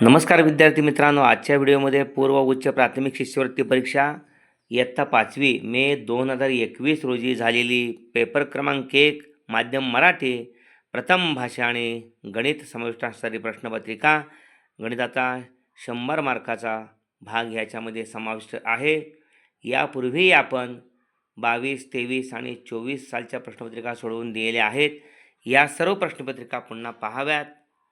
नमस्कार विद्यार्थी मित्रांनो आजच्या व्हिडिओमध्ये पूर्व उच्च प्राथमिक शिष्यवृत्ती परीक्षा इयत्ता पाचवी मे दोन हजार एकवीस रोजी झालेली पेपर क्रमांक एक माध्यम मराठी प्रथम भाषा आणि गणित समाविष्ट असणारी प्रश्नपत्रिका गणिताचा शंभर मार्काचा भाग ह्याच्यामध्ये समाविष्ट आहे. यापूर्वी आपण बावीस तेवीस आणि चोवीस सालच्या प्रश्नपत्रिका सोडवून दिलेल्या आहेत. या सर्व प्रश्नपत्रिका पुन्हा पाहाव्यात.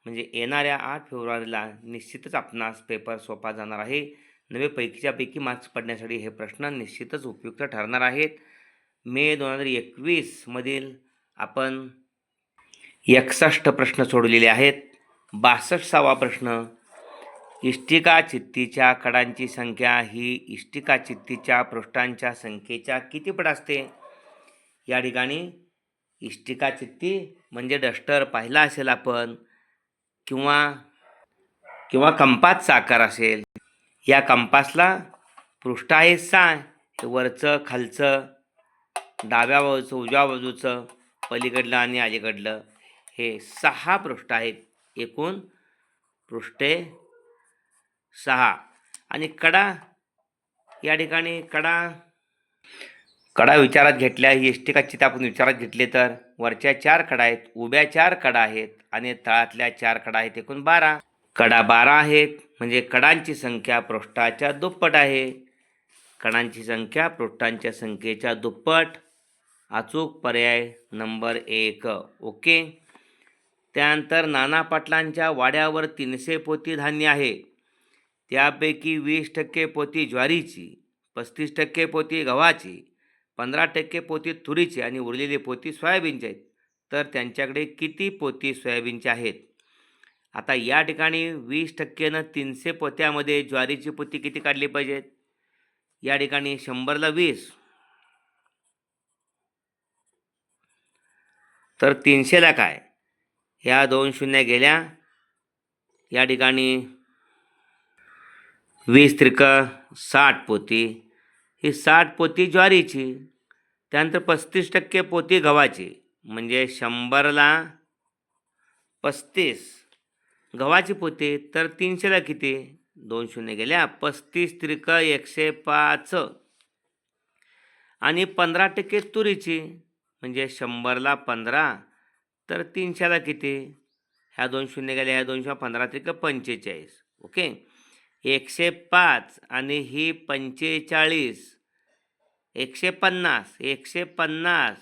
म्हणजे येणाऱ्या आठ फेब्रुवारीला निश्चितच आपणास पेपर सोपा जाणार आहे. नवे पैकीच्यापैकी मार्क्स पडण्यासाठी हे प्रश्न निश्चितच उपयुक्त ठरणार आहेत. मे दोन हजार एकवीसमधील आपण एकसष्ट प्रश्न सोडलेले आहेत. बासष्टसावा प्रश्न इष्टिका चित्तीच्या कडांची संख्या ही इष्टिका चित्तीच्या पृष्ठांच्या संख्येच्या किती पट असते? या ठिकाणी इष्टिका चित्ती म्हणजे डस्टर पाहिला असेल आपण. किंवा किंवा कंपासचा आकार असेल या कंपासला पृष्ठ आहे सहा वरचं खालचं डाव्या बाजूचं उजव्या बाजूचं पलीकडलं आणि अलीकडलं हे सहा पृष्ठ आहेत. एकूण पृष्ठे सहा. आणि कडा या ठिकाणी कडा कडा विचारात घेतल्या ही इष्टिका आपण विचारात घेतले तर? वरच्या चार कडा आहेत उभ्या चार कडा आहेत आणि तळातल्या चार कडा आहेत एकूण बारा. कडा बारा आहेत म्हणजे कडांची संख्या पृष्ठाच्या दुप्पट आहे. कडांची संख्या पृष्ठांच्या संख्येच्या दुप्पट. अचूक पर्याय नंबर एक. ओके? त्यानंतर नाना पाटलांच्या वाड्यावर तीनशे पोती धान्य आहे. त्यापैकी वीस टक्के पोती ज्वारीची पस्तीस टक्के पोती गव्हाची पंधरा टक्के पोती तुरीची आणि उरलेली पोती सोयाबीनची आहेत. तर त्यांच्याकडे किती पोती सोयाबीनचे आहेत? आता या ठिकाणी वीस टक्केनं तीनशे पोत्यामध्ये ज्वारीची पोती किती काढली पाहिजेत या ठिकाणी शंभरला वीस. तर तीनशेला काय? ह्या दोन शून्य गेल्या. या ठिकाणी वीस त्रिक साठ पोती. ही साठ पोती ज्वारीची त्यानंतर पस्तीस टक्के पोती गव्हाची म्हणजे शंभरला पस्तीस. गव्हाची पोती तर तीनशेला किती? दोन शून्य गेल्या पस्तीस त्रिक एकशे पाच. आणि पंधरा टक्के तुरीची म्हणजे शंभरला पंधरा तर तीनशेला किती? ह्या दोन शून्य गेल्या ह्या दोनशे पंधरा त्रिक पंचेचाळीस. ओके? एकशे पाच आणि ही पंचेचाळीस. एकशे पन्नास एकशे पन्नास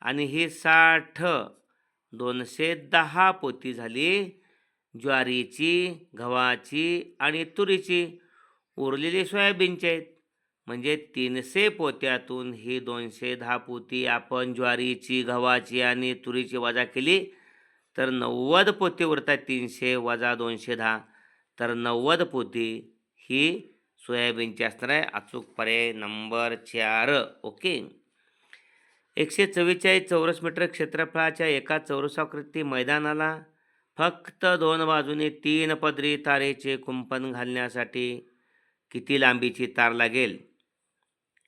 आणि ही साठ. दोनशे दहा पोती झाली. ज्वारीची गव्हाची आणि तुरीची उरलेली सोयाबीनचे आहेत. म्हणजे तीनशे पोत्यातून ही दोनशे दहा पोती आपण ज्वारीची गव्हाची आणि तुरीची वजा केली तर नव्वद पोती उरतात तीनशे वजा दोनशे दहा. तर नव्वद पोती ही सोयाबीनची असणार आहे. अचूक पर्याय नंबर चार. ओके? एकशे चव्वेचाळीस चौरस मीटर क्षेत्रफळाच्या एका चौरसाकृती मैदानाला फक्त दोन बाजूने तीन पदरी तारेचे कुंपण घालण्यासाठी किती लांबीची तार लागेल?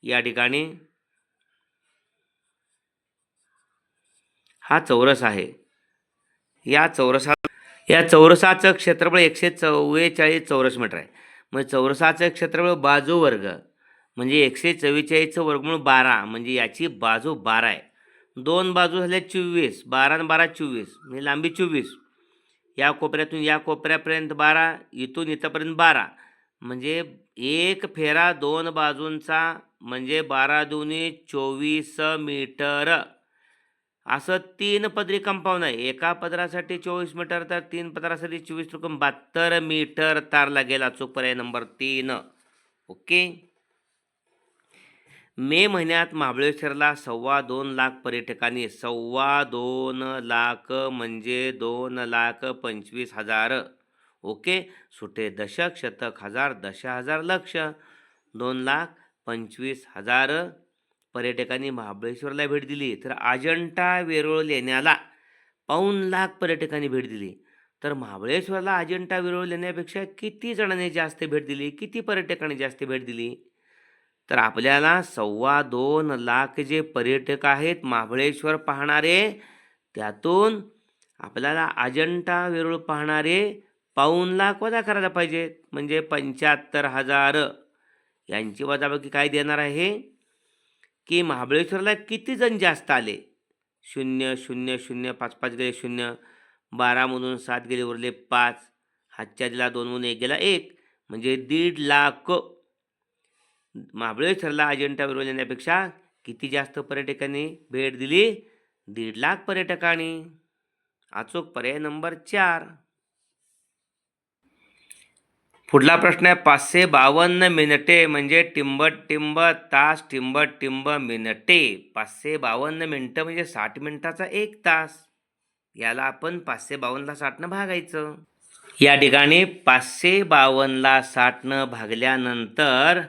या ठिकाणी हा चौरस आहे. या चौरसा या चौरसाचं क्षेत्रफळ एकशे चव्वेचाळीस चौरस मीटर आहे. म्हणजे चौरसाचं क्षेत्रफळ बाजू वर्ग म्हणजे एकशे चव्वेचाळीसचं वर्गमूळ बारा म्हणजे याची बाजू बारा आहे. दोन बाजू झाल्या चोवीस बारा आणि बारा चोवीस म्हणजे लांबी चोवीस. या कोपऱ्यातून या कोपऱ्यापर्यंत बारा इथून इथंपर्यंत बारा. म्हणजे एक फेरा दोन बाजूंचा म्हणजे बारा दोन्ही चोवीस मीटर. असं तीन पदरी कंपाऊंड आहे. एका पदरासाठी चोवीस मीटर तर तीन पदरासाठी चोवीस रुपये बहात्तर मीटर तार लागेल अचूक पर्याय नंबर तीन. ओके? मे महिन्यात महाबळेश्वरला सव्वा दोन लाख पर्यटकांनी सव्वा दोन लाख म्हणजे दोन लाख पंचवीस हजार. ओके? सुटे दशक शतक हजार दश हजार लक्ष. दोन लाख पंचवीस हजार. पर्यटकांनी महाबळेश्वरला भेट दिली तर अजंठा वेरूळ लेण्याला पाऊण लाख पर्यटकांनी भेट दिली. तर महाबळेश्वरला अजंठा वेरूळ लेण्यापेक्षा किती जणांनी जास्त भेट दिली किती पर्यटकांनी जास्त भेट दिली? तर आपल्याला सव्वा दोन लाख जे पर्यटक आहेत महाबळेश्वर पाहणारे त्यातून आपल्याला अजंठा वेरूळ पाहणारे पाऊन लाख वजा करायला पाहिजेत. म्हणजे पंच्याहत्तर हजार. यांची वजाबाकी काय देणार आहे? की महाबळेश्वरला किती जण जास्त आले? शून्य शून्य शून्य पाच पाच गेले शून्य बारामधून सात गेले उरले पाच. हातच्या दिला दोनमधून एक गेला एक म्हणजे दीड लाख. महाबळेश्वरला अजिंठा वेरूळ येण्यापेक्षा किती जास्त पर्यटकांनी भेट दिली? दीड लाख पर्यटकांनी. अचूक पर्याय नंबर चार. पुढला प्रश्न आहे पाचशे बावन्न मिनिटे म्हणजे टिंबट टिंब तास टिंबट टिंब मिनिटे. पाचशे बावन्न मिनटं म्हणजे साठ मिनिटाचा एक तास. याला आपण पाचशे बावन्नला साठनं भागायचं. या ठिकाणी पाचशे बावन्नला साठनं भागल्यानंतर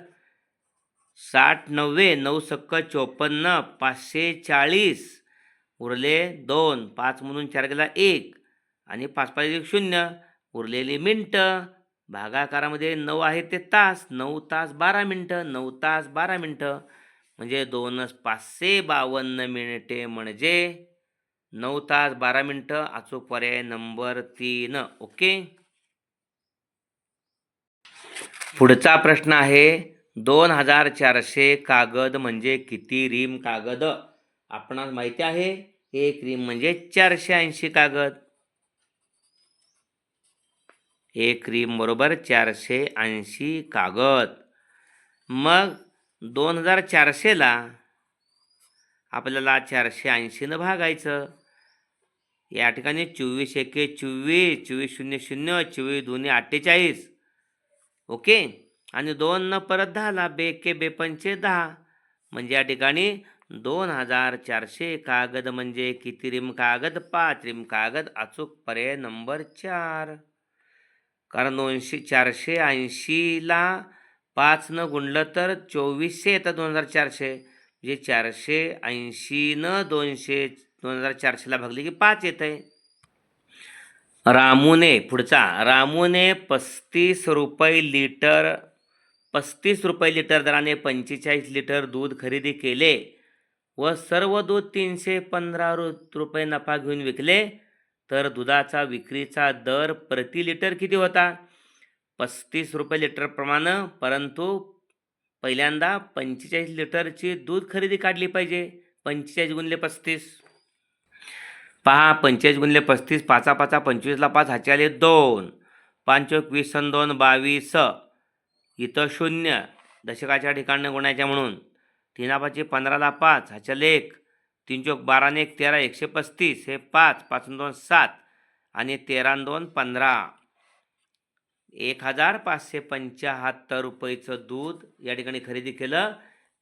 साठ नव्वे नऊ सक्क चोपन्न पाचशे चाळीस उरले दोन. पाच म्हणून चार गेला एक. आणि पाच पाच एक शून्य. उरलेली मिनटं भागाकारामध्ये नऊ आहे ते तास नऊ तास बारा मिनटं नऊ तास बारा मिनटं. म्हणजे दोनच पाचशे बावन्न मिनिटे म्हणजे नऊ तास बारा मिनटं. अचूक पर्याय नंबर तीन. ओके? पुढचा प्रश्न आहे दोन हजार चारशे कागद म्हणजे किती रिम कागद? आपणास माहिती आहे एक रिम म्हणजे चारशे ऐंशी कागद. एक रिम बरोबर चारशे ऐंशी कागद. मग दोन हजार चारशेला आपल्याला चारशे ऐंशीनं भागायचं. या ठिकाणी चोवीस एके चोवीस चोवीस शून्य शून्य चोवीस दोन्ही अठ्ठेचाळीस. ओके? आणि दोन न परत दहाला बेके बेपंचे दहा. म्हणजे या ठिकाणी दोन हजार चारशे कागद म्हणजे किती रिम कागद? पाच रिम कागद. अचूक पर्याय नंबर चार. कारण दोनशे चारशे ऐंशीला पाचनं गुणलं तर चोवीसशे येतं दोन हजार चारशे. म्हणजे चारशे ऐंशीनं दोनशे दोन हजार चारशेला भागले की पाच येत आहे रामूने पुढचा रामूने पस्तीस रुपये लिटर पस्तीस रुपये लिटर दराने पंचेचाळीस लिटर दूध खरेदी केले व सर्व दूध तीनशे पंधरा रु रुपये नफा घेऊन विकले. तर दुधाचा विक्रीचा दर प्रति लिटर किती होता? पस्तीस रुपये लिटरप्रमाणे परंतु पहिल्यांदा पंचेचाळीस लिटरची दूध खरेदी काढली पाहिजे. पंचेचाळीस गुणले पस्तीस. पहा पंचेचाळीस गुणले पस्तीस पाचा पाचा पंचवीसला पाच हाचे आले दोन. पाच वीस अन दोन बावीस. इथं शून्य. दशकाच्या ठिकाणं गुणायच्या म्हणून. तीना पाचशे पंधराला पाच ह्याच्या एक. तीन चौक बाराने एक तेरा एकशे पस्तीस हे पाच पाचून दोन सात आणि तेरा दोन पंधरा. एक हजार पाचशे पंच्याहत्तर रुपयेचं दूध या ठिकाणी खरेदी केलं.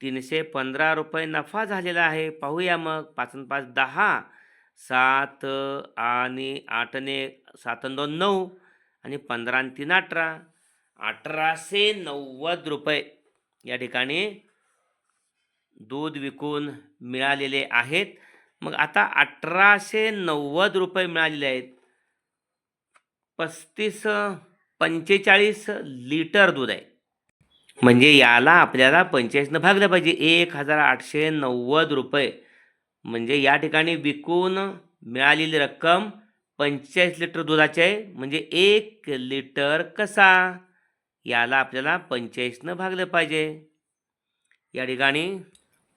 तीनशे पंधरा रुपये नफा झालेला आहे. पाहूया मग. पाच पाच दहा. सात आणि आठने सात दोन नऊ आणि पंधरा आणि तीन अठरा. अठराशे नव्वद रुपये या ठिकाणी दूध विकून मिळालेले आहेत. मग आता अठराशे नव्वद रुपये मिळालेले आहेत. पस्तीस पंचेचाळीस लिटर दूध आहे. म्हणजे याला आपल्याला पंचेचाळीसनं भागलं पाहिजे. एक हजार आठशे नव्वद रुपये. म्हणजे या ठिकाणी विकून मिळालेली रक्कम पंचेचाळीस लिटर दुधाची आहे. म्हणजे एक लिटर कसा? याला आपल्याला पंचेचाळीसनं भागलं पाहिजे. या ठिकाणी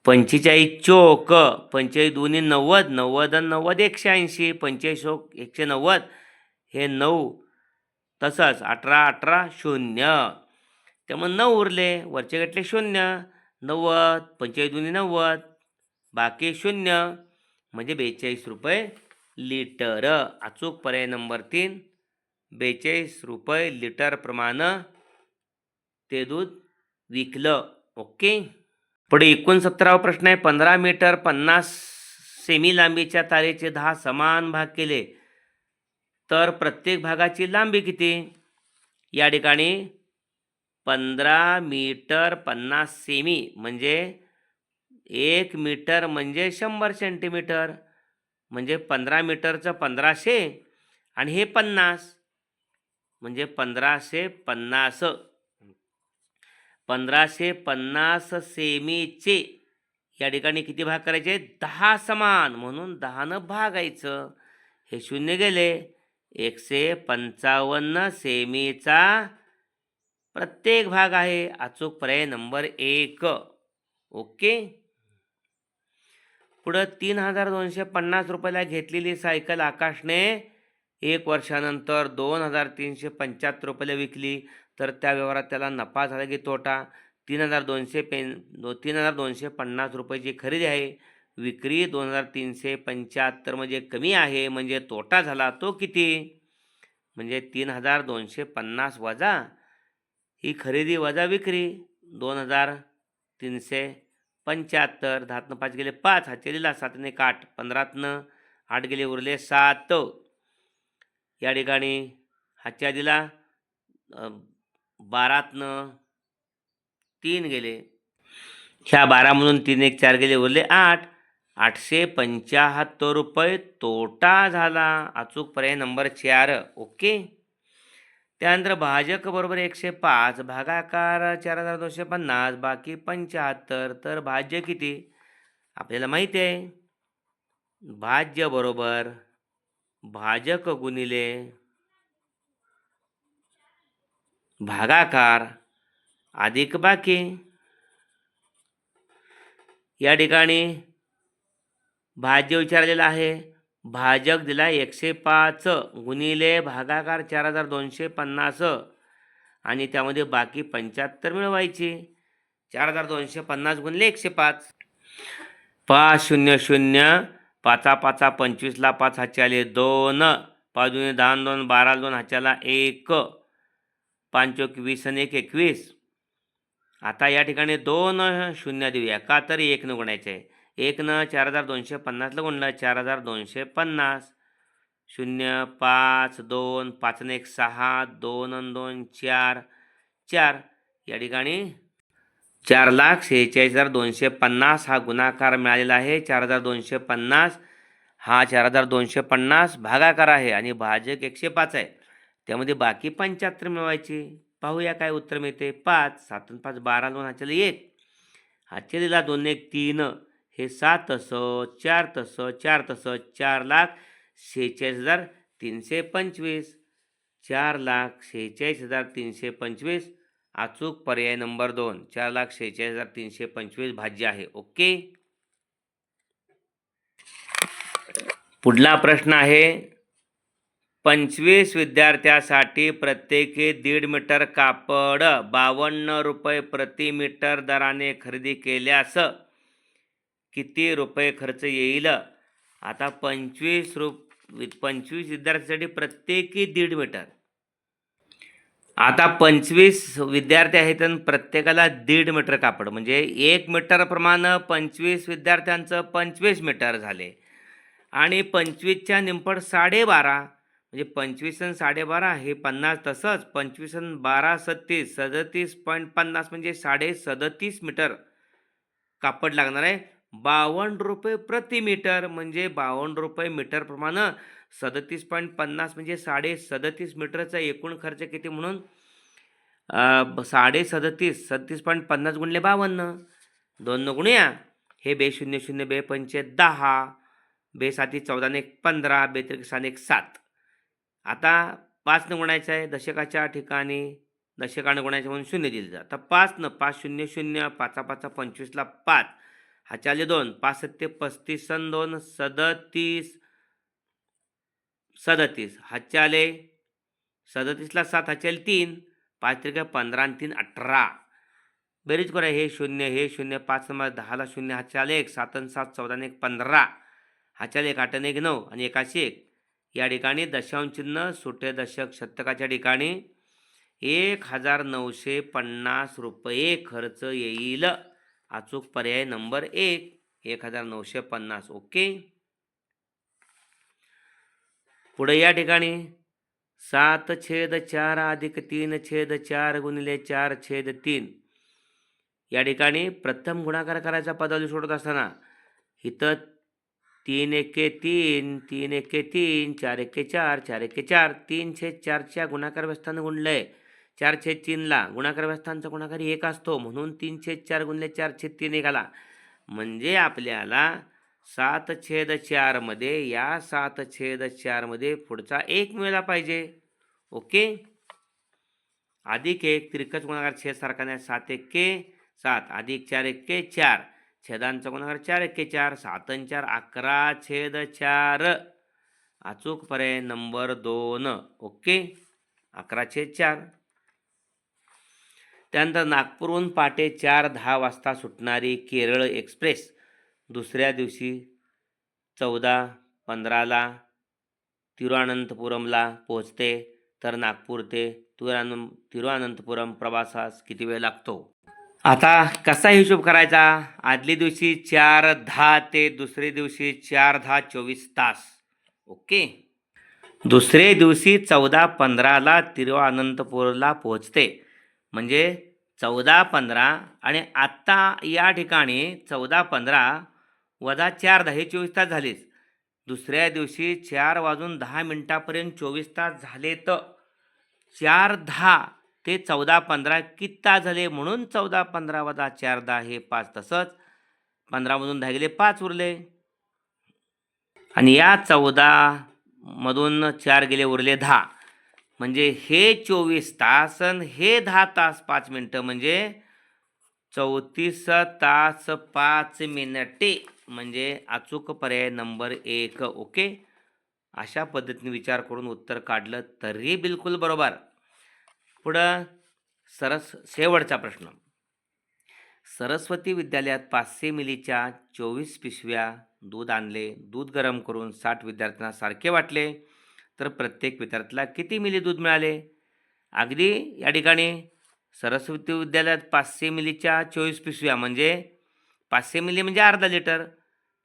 पंचेचाळीस चोक पंचेचाळीस दोन्ही नव्वद नव्वद आणि नव्वद एकशे ऐंशी पंचेचाळीस चोक एकशे नव्वद हे नऊ तसंच अठरा अठरा शून्य. त्यामुळे नऊ उरले वरचे गटले शून्य नव्वद पंचेचाळीस दोन्ही नव्वद बाकी शून्य म्हणजे बेचाळीस रुपये लिटर. अचूक पर्याय नंबर तीन बेचाळीस रुपये लिटरप्रमाणे ते दूध विकलं. ओके? पुढे एकोणसत्तरावा प्रश्न आहे. पंधरा मीटर पन्नास सेमी लांबीच्या तारेचे दहा समान भाग केले. तर प्रत्येक भागाची लांबी किती? या ठिकाणी पंधरा मीटर पन्नास सेमी म्हणजे एक मीटर म्हणजे शंभर सेंटीमीटर. म्हणजे पंधरा मीटरचं पंधराशे आणि हे पन्नास. म्हणजे पंधराशे पन्नास. पंधराशे पन्नास सेमीचे. या ठिकाणी किती भाग करायचे? दहा समान. म्हणून दहानं भागायचं. हे शून्य गेले. एकशे पंचावन्न सेमीचा प्रत्येक भाग आहे. अचूक पर्याय नंबर एक. ओके? पुढं तीन हजार दोनशे पन्नास रुपयाला घेतलेली सायकल आकाशने एक वर्षानंतर दोन हजार तीनशे पंच्याहत्तर रुपयाला विकली. तर त्या व्यवहारात त्याला नफा झाला की तोटा. तीन हजार दोनशे पेन दो तीन हजार दोनशे पन्नास रुपयाची खरेदी आहे विक्री दोन हजार तीनशे पंच्याहत्तर म्हणजे कमी आहे म्हणजे तोटा झाला तो किती? म्हणजे तीन हजार दोनशे पन्नास वजा ही खरेदी वजा विक्री दोन हजार तीनशे पंच्याहत्तर. दहातनं पाच गेले पाच हातचे सातने काठ आठ पंधरातनं आठ गेले उरले सात. या ठिकाणी हातच्या दिला बारातनं तीन गेले. ह्या बारामधून तीन एक चार गेले उरले आठ. आठशे पंच्याहत्तर रुपये तोटा झाला. अचूक पर्याय नंबर चार. ओके? त्यानंतर भाजक बरोबर एकशे पाच भागाकार चार हजार दोनशे पन्नास बाकी पंच्याहत्तर. तर भाज्य किती? आपल्याला माहिती आहे. भाज्य बरोबर भाजक गुणिले भागाकार अधिक बाकी या ठिकाणी भाज्य विचारलेला आहे. भाजक दिला एकशे पाच गुणिले भागाकार चार हजार दोनशे पन्नास. आणि त्यामध्ये बाकी पंच्याहत्तर मिळवायची. चार हजार दोनशे पन्नास गुणले एकशे पाच. पाच शून्य शून्य पाचा पाचा पंचवीसला पाच हाच्याले दोन. पाच दोन दहा दोन बारा दोन हाच्याला एक. पाच वीस आणि एक एकवीस आता या ठिकाणी दोन शून्य देऊया. का तर एकनं गुणायचं आहे. एकनं चार हजार दोनशे पन्नासला गुणलं. चार हजार दोनशे पन्नास. शून्य पाच दोन पाचनं एक सहा दोन आणि दोन चार चार. या ठिकाणी चार लाख शेहेचाळीस हजार दोनशे पन्नास हा गुणाकार मिळालेला आहे. चार हजार दोनशे पन्नास हा चार हजार दोनशे पन्नास भागाकार आहे आणि भाजक एकशे पाच आहे. त्यामध्ये बाकी पंच्याहत्तर मिळवायची. पाहूया काय उत्तर मिळते. पाच सातून पाच बारा दोन हाच्याला एक. हातचे दिला दोन एक तीन. हे सात तसं चार तसं चार तसं चार लाख शेहेचाळीस हजार तीनशे पंचवीस. चार लाख शेहेचाळीस हजार तीनशे पंचवीस. अचूक पर्याय नंबर दोन. चार लाख शेहेचाळीस हजार तीनशे पंचवीस भाज्य आहे. ओके? पुढला प्रश्न आहे. पंचवीस विद्यार्थ्यासाठी प्रत्येकी दीड मीटर कापड बावन्न रुपये प्रति मीटर दराने खरेदी केल्यास किती रुपये खर्च येईल? आता पंचवीस रुप पंचवीस विद्यार्थ्यासाठी प्रत्येकी दीड मीटर. आता पंचवीस विद्यार्थी आहेत आणि प्रत्येकाला दीड मीटर कापड म्हणजे एक मीटरप्रमाणे पंचवीस विद्यार्थ्यांचं पंचवीस मीटर झाले. आणि पंचवीसच्या निंपड साडेबारा म्हणजे पंचवीस आणि साडेबारा हे पन्नास तसंच पंचवीस आणि बारा सत्तीस सदतीस पॉईंट पन्नास म्हणजे साडे सदतीस मीटर कापड लागणार आहे. बावन्न रुपये प्रति मीटर म्हणजे बावन्न रुपये मीटरप्रमाणे सदतीस पॉईंट पन्नास म्हणजे साडे सदतीस मीटरचा एकूण खर्च किती म्हणून? साडे सदतीस सदतीस पॉईंट पन्नास गुणले बावन्न. दोन गुणूया हे बे शून्य शून्य बे पंचे दहा बे साती चौदा एक पंधरा बे त्रिक सात एक सात. आता पाच न गुणायचं आहे दशकाच्या ठिकाणी दशकानं गुणायचं म्हणून शून्य दिलं जातं. आता न पाच शून्य शून्य पाचा पाचा पंचवीसला पाच हाच्याले दोन पाच सत्ते पस्तीस सन दोन सदतीस सदतीस हाच्याले सदतीसला सात हाचाले तीन पाच त्रिका पंधरा आणि तीन अठरा. बेरीज करा हे शून्य हे शून्य पाच नंबर दहाला शून्य हाच्याले एक सात आणि सात चौदा आणि एक पंधरा. हाच्याले एक आठ आणि एक नऊ आणि एकाशे एक. या ठिकाणी दशांशचिन्ह सुटे दशक शतकाच्या ठिकाणी एक हजार नऊशे पन्नास रुपये खर्च येईल. अचूक पर्याय नंबर एक एक हजार नऊशे पन्नास. ओके? पुढे या ठिकाणी. सात छेद चार अधिक तीन छेद चार गुणिले चार छेद तीन. या ठिकाणी प्रथम गुणाकार करायचा पदावली सोडत असताना इथं तीन एके तीन तीन एके तीन चार एके चार चार एके चार तीन छेद चारच्या गुणाकार व्यवस्थानं गुणलंय. चार छेद तीनला गुणाकार व्यवस्थांचा गुणाकार एक असतो म्हणून तीन छेद चार गुणले चार छेद तीन एक आला. म्हणजे आपल्याला सात छेद चारमध्ये या सात छेद चारमध्ये पुढचा एक मिळाला पाहिजे. ओके? अधिक एक त्रिकच गुणाकार छेद सारखा नाही सात एक्के सात. अधिक चार एक्के चार. छेदांचा गुणाकार चार एक्के चार सात चार अकरा छेद चार. अचूक पर्याय नंबर दोन. ओके? अकरा छेद चार. त्यानंतर नागपूरहून पहाटे चार दहा वाजता सुटणारी केरळ एक्सप्रेस दुसऱ्या दिवशी चौदा पंधराला तिरुअनंतपुरमला पोहोचते. तर नागपूर ते तिरुअन तिरुअनंतपुरम प्रवासास किती वेळ लागतो? आता कसा हिशोब करायचा? आदल्या दिवशी चार दहा ते दुसरे दिवशी चार दहा चोवीस तास. ओके? दुसरे दिवशी चौदा पंधराला तिरुअनंतपूरला पोहोचते. म्हणजे चौदा पंधरा आणि आत्ता या ठिकाणी चौदा पंधरा वजा चार दहा हे चोवीस तास झालेच दुसऱ्या दिवशी चार वाजून दहा मिनटापर्यंत चोवीस तास झाले तर चार दहा ते चौदा पंधरा कित्ता झाले म्हणून चौदा पंधरा वजा चार दहा हे पाच तसंच पंधरामधून दहा गेले पाच उरले. आणि या चौदा मधून चार गेले उरले दहा. म्हणजे हे चोवीस तास आणि हे दहा तास पाच मिनटं म्हणजे चौतीस तास पाच मिनटे. म्हणजे अचूक पर्याय नंबर एक ओके? अशा पद्धतीने विचार करून उत्तर काढलं तरी बिलकुल बरोबर. पुढं सरस शेवटचा प्रश्न. सरस्वती विद्यालयात पाचशे मिलीच्या चोवीस पिशव्या दूध आणले दूध गरम करून साठ विद्यार्थ्यांना सारखे वाटले तर प्रत्येक विद्यार्थ्याला किती मिली दूध मिळाले? अगदी या ठिकाणी सरस्वती विद्यालयात पाचशे मिलीच्या चोवीस पिशव्या म्हणजे पाचशे मिली म्हणजे अर्धा लिटर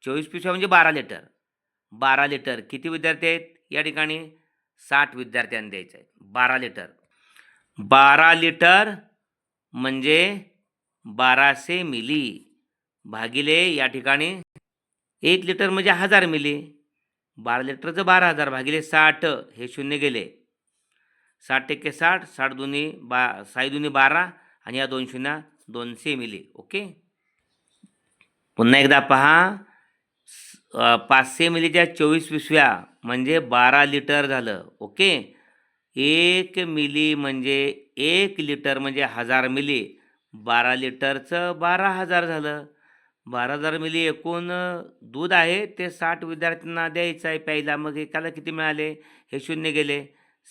चोवीस पिशव्या म्हणजे बारा लिटर. बारा लिटर किती विद्यार्थी आहेत? या ठिकाणी साठ विद्यार्थ्यांना द्यायचं आहे बारा लिटर. बारा लिटर म्हणजे बाराशे मिली. भागिले या ठिकाणी एक लिटर म्हणजे हजार मिली. बारा लिटरचं बारा हजार भागिले साठ हे शून्य गेले. साठ टक्के साठ साठ दोन्ही बा साई दोन्ही बारा आणि या दोन शून्य दोनशे मिली ओके? पुन्हा एकदा पहा. पाचशे मिलीच्या चोवीस पिशव्या म्हणजे बारा लिटर झालं ओके? एक मिली म्हणजे एक लिटर म्हणजे हजार मिली. बारा लिटरचं बारा हजार झालं. बारा हजार मिली एकूण दूध आहे ते साठ विद्यार्थ्यांना द्यायचं आहे प्यायला. मग एकाला किती मिळाले? हे शून्य गेले.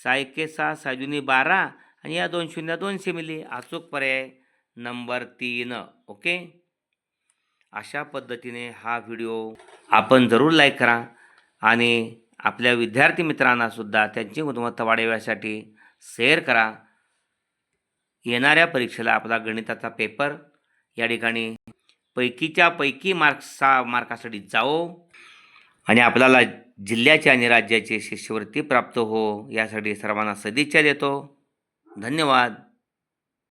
सहा एके सहा सहा जुनी बारा आणि या दोन शून्य दोनशे मिली. अचूक पर्याय नंबर तीन. ओके? अशा पद्धतीने हा व्हिडिओ आपण जरूर लाईक करा आणि आपल्या विद्यार्थी मित्रांना सुद्धा त्यांची गुणवत्ता वाढवण्यासाठी शेअर करा. येणाऱ्या परीक्षेला आपला गणिताचा पेपर या ठिकाणी पैकीच्या पैकी मार्क्स सहा मार्कासाठी जाओ आणि आपल्याला जिल्ह्याची आणि राज्याची शिष्यवृत्ती प्राप्त हो यासाठी सर्वांना सदिच्छा देतो. धन्यवाद.